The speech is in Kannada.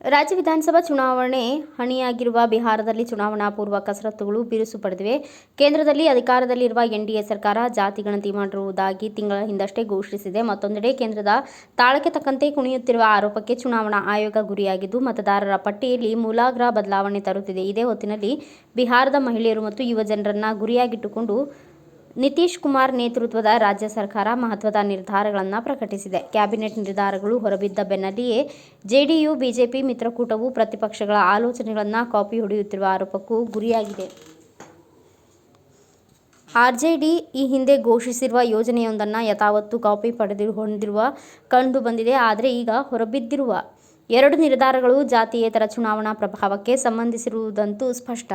ರಾಜ್ಯ ವಿಧಾನಸಭಾ ಚುನಾವಣೆ ಹಣಿಯಾಗಿರುವ ಬಿಹಾರದಲ್ಲಿ ಚುನಾವಣಾ ಪೂರ್ವ ಕಸರತ್ತುಗಳು ಬಿರುಸು ಪಡೆದಿವೆ. ಕೇಂದ್ರದಲ್ಲಿ ಅಧಿಕಾರದಲ್ಲಿರುವ ಎನ್ಡಿಎ ಸರ್ಕಾರ ಜಾತಿ ಗಣತಿ ಮಾಡಿರುವುದಾಗಿ ತಿಂಗಳ ಹಿಂದಷ್ಟೇ ಘೋಷಿಸಿದೆ. ಮತ್ತೊಂದೆಡೆ ಕೇಂದ್ರದ ತಾಳಕ್ಕೆ ತಕ್ಕಂತೆ ಕುಣಿಯುತ್ತಿರುವ ಆರೋಪಕ್ಕೆ ಚುನಾವಣಾ ಆಯೋಗ ಗುರಿಯಾಗಿದ್ದು, ಮತದಾರರ ಪಟ್ಟಿಯಲ್ಲಿ ಮೂಲಾಗ್ರ ಬದಲಾವಣೆ ತರುತ್ತಿದೆ. ಇದೇ ಹೊತ್ತಿನಲ್ಲಿ ಬಿಹಾರದ ಮಹಿಳೆಯರು ಮತ್ತು ಯುವಜನರನ್ನ ಗುರಿಯಾಗಿಟ್ಟುಕೊಂಡು ನಿತೀಶ್ ಕುಮಾರ್ ನೇತೃತ್ವದ ರಾಜ್ಯ ಸರ್ಕಾರ ಮಹತ್ವದ ನಿರ್ಧಾರಗಳನ್ನು ಪ್ರಕಟಿಸಿದೆ. ಕ್ಯಾಬಿನೆಟ್ ನಿರ್ಧಾರಗಳು ಹೊರಬಿದ್ದ ಬೆನ್ನಲ್ಲಿಯೇ ಜೆಡಿಯು, ಬಿಜೆಪಿ ಮಿತ್ರಕೂಟವು ಪ್ರತಿಪಕ್ಷಗಳ ಆಲೋಚನೆಗಳನ್ನು ಕಾಪಿ ಹೊಡೆಯುತ್ತಿರುವ ಆರೋಪಕ್ಕೂ ಗುರಿಯಾಗಿದೆ. ಆರ್ಜೆಡಿ ಈ ಹಿಂದೆ ಘೋಷಿಸಿರುವ ಯೋಜನೆಯೊಂದನ್ನು ಯಥಾವತ್ತು ಕಾಪಿ ಪಡೆದುಕೊಂಡಿರುವ ಕಂಡು ಬಂದಿದೆ. ಆದರೆ ಈಗ ಹೊರಬಿದ್ದಿರುವ ಎರಡು ನಿರ್ಧಾರಗಳು ಜಾತಿಯೇತರ ಚುನಾವಣಾ ಪ್ರಭಾವಕ್ಕೆ ಸಂಬಂಧಿಸಿರುವುದಂತೂ ಸ್ಪಷ್ಟ.